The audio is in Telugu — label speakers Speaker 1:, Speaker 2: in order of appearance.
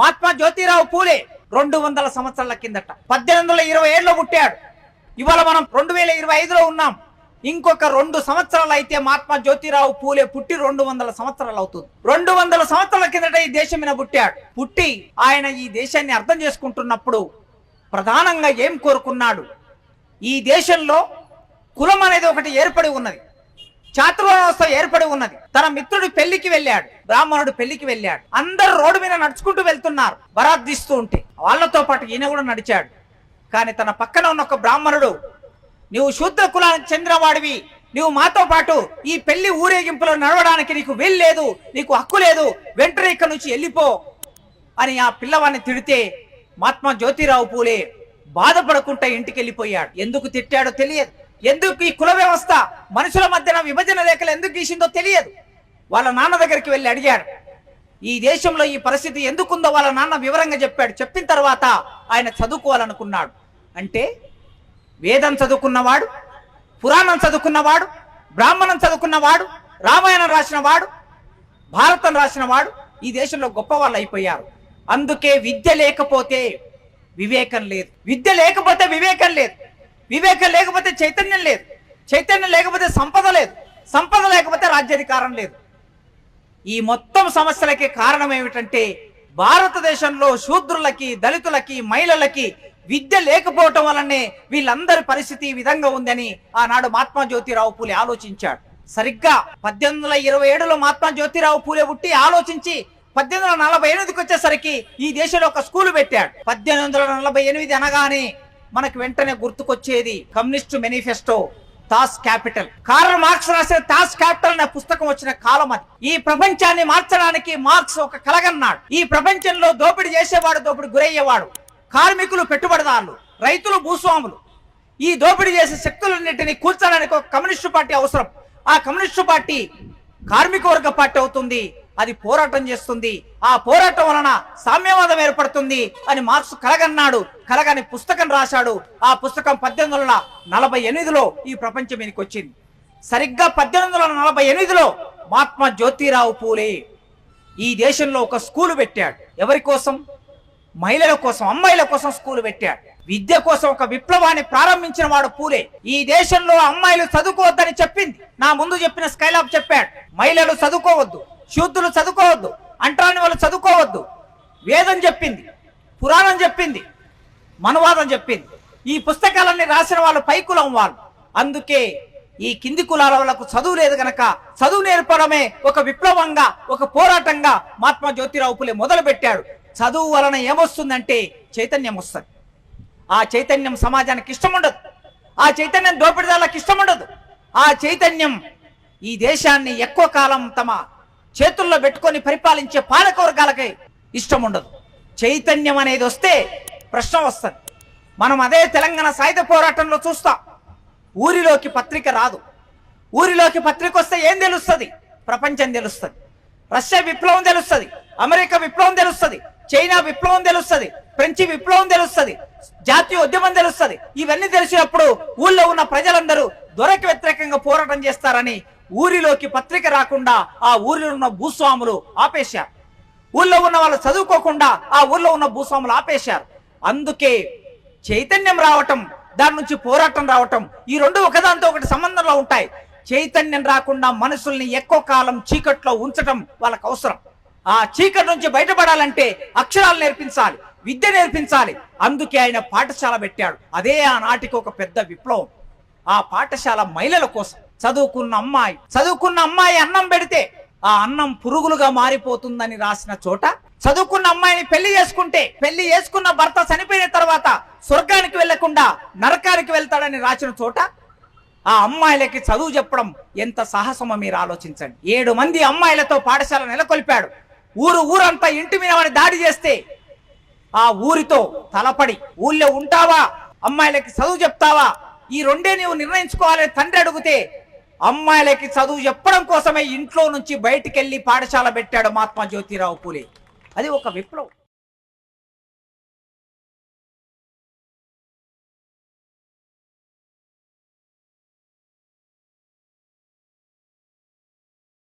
Speaker 1: మహాత్మా జ్యోతిరావు పూలే రెండు వందల సంవత్సరాల కిందట. పద్దెనిమిది వందల ఇరవై ఏడులో పుట్టాడు. ఇవాళ మనం రెండు వేల ఇరవై ఐదులో ఉన్నాం. ఇంకొక రెండు సంవత్సరాలు అయితే మహాత్మా జ్యోతిరావు పూలే పుట్టి రెండు వందల సంవత్సరాలు అవుతుంది. రెండు వందల సంవత్సరాల కిందట ఈ దేశం మీద పుట్టాడు. పుట్టి ఆయన ఈ దేశాన్ని అర్థం చేసుకుంటున్నప్పుడు ప్రధానంగా ఏం కోరుకున్నాడు? ఈ దేశంలో కులం అనేది ఒకటి ఏర్పడి ఉన్నది. ఛాత్ర వ్యవస్థ ఏర్పడి ఉన్నది. తన మిత్రుడి పెళ్ళికి వెళ్ళాడు. బ్రాహ్మణుడు పెళ్ళికి వెళ్ళాడు. అందరు రోడ్డు మీద నడుచుకుంటూ వెళ్తున్నారు. బరాద్దిస్తూ ఉంటే. వాళ్ళతో పాటు ఈయన కూడా నడిచాడు. కానీ తన పక్కన ఉన్న ఒక బ్రాహ్మణుడు నువ్వు శూద్ర కులానికి చెందినవాడివి. నువ్వు మాతో పాటు ఈ పెళ్ళి ఊరేగింపులో నడవడానికి నీకు వీల్లేదు నీకు హక్కు లేదు. వెంటనే ఇక్కడి నుంచి వెళ్ళిపో అని ఆ పిల్లవాడిని తిడితే మహాత్మా జ్యోతిరావు పూలే బాధపడకుండా ఇంటికి వెళ్ళిపోయాడు. ఎందుకు తిట్టాడో తెలియదు. ఎందుకు ఈ కుల వ్యవస్థ మనుషుల మధ్యన విభజన రేఖలు ఎందుకు గీసిందో తెలియదు. వాళ్ళ నాన్న దగ్గరికి వెళ్ళి అడిగాడు ఈ దేశంలో ఈ పరిస్థితి ఎందుకుందో వాళ్ళ నాన్న వివరంగా చెప్పాడు. చెప్పిన తర్వాత ఆయన చదువుకోవాలనుకున్నాడు. అంటే వేదం చదువుకున్నవాడు పురాణం చదువుకున్నవాడు బ్రాహ్మణం చదువుకున్నవాడు రామాయణం రాసినవాడు భారతం రాసినవాడు ఈ దేశంలో గొప్ప వాళ్ళు అయిపోయారు. అందుకే విద్య లేకపోతే వివేకం లేదు. విద్య లేకపోతే వివేకం లేదు. వివేకం లేకపోతే చైతన్యం లేదు. చైతన్యం లేకపోతే సంపద లేదు. సంపద లేకపోతే రాజ్యాధికారం లేదు. ఈ మొత్తం సమస్యలకి కారణం ఏమిటంటే భారతదేశంలో శూద్రులకి దళితులకి మహిళలకి విద్య లేకపోవటం వల్లనే వీళ్ళందరి పరిస్థితి ఈ విధంగా ఉందని ఆనాడు మహాత్మా జ్యోతిరావు పూలే ఆలోచించాడు. సరిగ్గా పద్దెనిమిది వందల ఇరవై ఏడులో మహాత్మా జ్యోతిరావు పూలే పుట్టి ఆలోచించి పద్దెనిమిది వందల నలభై ఎనిమిదికి వచ్చేసరికి ఈ దేశంలో ఒక స్కూల్ పెట్టాడు. పద్దెనిమిది వందల నలభై ఎనిమిది అనగానే మనకు వెంటనే గుర్తుకొచ్చేది communist manifesto. Das Kapital. Karl Marx రాసిన తాస్ క్యాపిటల్ అనే పుస్తకం వచ్చిన కాలం అది. ఈ ప్రపంచాన్ని మార్చడానికి మార్క్స్ ఒక కలగన్నాడు. ఈ ప్రపంచంలో దోపిడీ చేసేవాడు దోపిడీ గురయ్యేవాడు. కార్మికులు పెట్టుబడిదారులు రైతులు భూస్వాములు. ఈ దోపిడీ చేసే శక్తులన్నింటినీ కూర్చడానికి ఒక కమ్యూనిస్టు పార్టీ అవసరం. ఆ కమ్యూనిస్టు పార్టీ కార్మిక వర్గ పార్టీ అవుతుంది. అది పోరాటం చేస్తుంది. ఆ పోరాటం వలన సామ్యవాదం ఏర్పడుతుంది అని మార్క్స్ కలగన్నాడు కలగని పుస్తకం రాశాడు. ఆ పుస్తకం పద్దెనిమిది వందల నలభై ఎనిమిదిలో ఈ ప్రపంచం మీదకి వచ్చింది. సరిగ్గా పద్దెనిమిది వందల నలభై ఎనిమిదిలో మహాత్మా జ్యోతిరావు పూలే ఈ దేశంలో ఒక స్కూల్ పెట్టాడు. ఎవరి కోసం? మహిళల కోసం అమ్మాయిల కోసం స్కూల్ పెట్టాడు. విద్య కోసం ఒక విప్లవాన్ని ప్రారంభించిన వాడు పూలే. ఈ దేశంలో అమ్మాయిలు చదువుకోవద్దని చెప్పింది. నా ముందు చెప్పిన స్కైలాబ్ చెప్పాడు. మహిళలు చదువుకోవద్దు. శూద్రులు చదువుకోవద్దు అంటరాని వాళ్ళు చదువుకోవద్దు. వేదం చెప్పింది పురాణం చెప్పింది మనువాదం చెప్పింది. ఈ పుస్తకాలన్నీ రాసిన వాళ్ళు పై కులం వాళ్ళు. అందుకే ఈ కింది కులాల వాళ్ళకు చదువు లేదు గనక చదువు నేర్పడమే ఒక విప్లవంగా ఒక పోరాటంగా మహాత్మా జ్యోతిరావు పులే మొదలు పెట్టాడు చదువు వలన ఏమొస్తుందంటే చైతన్యం వస్తుంది. ఆ చైతన్యం సమాజానికి ఇష్టం ఉండదు. ఆ చైతన్యం దోపిడిదారులకు ఇష్టం ఉండదు. ఆ చైతన్యం ఈ దేశాన్ని ఎక్కువ కాలం తమ చేతుల్లో పెట్టుకొని పరిపాలించే పాలక వర్గాలకి ఇష్టం ఉండదు. చైతన్యం అనేది వస్తే ప్రశ్న వస్తుంది. మనం అదే తెలంగాణ సాయుధ పోరాటంలో చూస్తాం. ఊరిలోకి పత్రిక రాదు. ఊరిలోకి పత్రిక వస్తే ఏం తెలుస్తుంది? ప్రపంచం తెలుస్తుంది. రష్యా విప్లవం తెలుస్తుంది. అమెరికా విప్లవం తెలుస్తుంది. చైనా విప్లవం తెలుస్తుంది. ఫ్రెంచి విప్లవం తెలుస్తుంది. జాతీయ ఉద్యమం తెలుస్తుంది. ఇవన్నీ తెలిసినప్పుడు ఊళ్ళో ఉన్న ప్రజలందరూ దొరకి వ్యతిరేకంగా పోరాటం చేస్తారని ఊరిలోకి పత్రిక రాకుండా ఆ ఊరిలో ఉన్న భూస్వాములు ఆపేశారు. ఊళ్ళో ఉన్న వాళ్ళు చదువుకోకుండా ఆ ఊళ్ళో ఉన్న భూస్వాములు ఆపేశారు. అందుకే చైతన్యం రావటం దాని నుంచి పోరాటం రావటం ఈ రెండు ఒకదాంతో ఒకటి సంబంధంలో ఉంటాయి. చైతన్యం రాకుండా మనుషుల్ని ఎక్కువ కాలం చీకట్లో ఉంచటం వాళ్ళకు అవసరం. ఆ చీకటి నుంచి బయటపడాలంటే అక్షరాలు నేర్పించాలి విద్య నేర్పించాలి. అందుకే ఆయన పాఠశాల పెట్టాడు. అదే ఆనాటికి ఒక పెద్ద విప్లవం. ఆ పాఠశాల మహిళల కోసం. చదువుకున్న అమ్మాయి చదువుకున్న అమ్మాయి అన్నం పెడితే ఆ అన్నం పురుగులుగా మారిపోతుందని రాసిన చోట చదువుకున్న అమ్మాయిని పెళ్ళి చేసుకుంటే పెళ్ళి చేసుకున్న భర్త చనిపోయిన తర్వాత స్వర్గానికి వెళ్ళకుండా నరకానికి వెళ్తాడని రాసిన చోట ఆ అమ్మాయిలకి చదువు చెప్పడం ఎంత సాహసమో మీరు ఆలోచించండి. ఏడు మంది అమ్మాయిలతో పాఠశాల నెలకొల్పాడు. ఊరు ఊరంతా ఇంటి మీద వాడిని దాడి చేస్తే ఆ ఊరితో తలపడి ఊళ్ళో ఉంటావా? అమ్మాయిలకి చదువు చెప్తావా? ఈ రెండే నీవు నిర్ణయించుకోవాలని తండ్రి అడిగితే అమ్మాయిలకి చదువు చెప్పడం కోసమే ఇంట్లో నుంచి బయటికెళ్ళి పాఠశాల పెట్టాడు మహాత్మా జ్యోతిరావు పూలే. అది ఒక విప్లవం.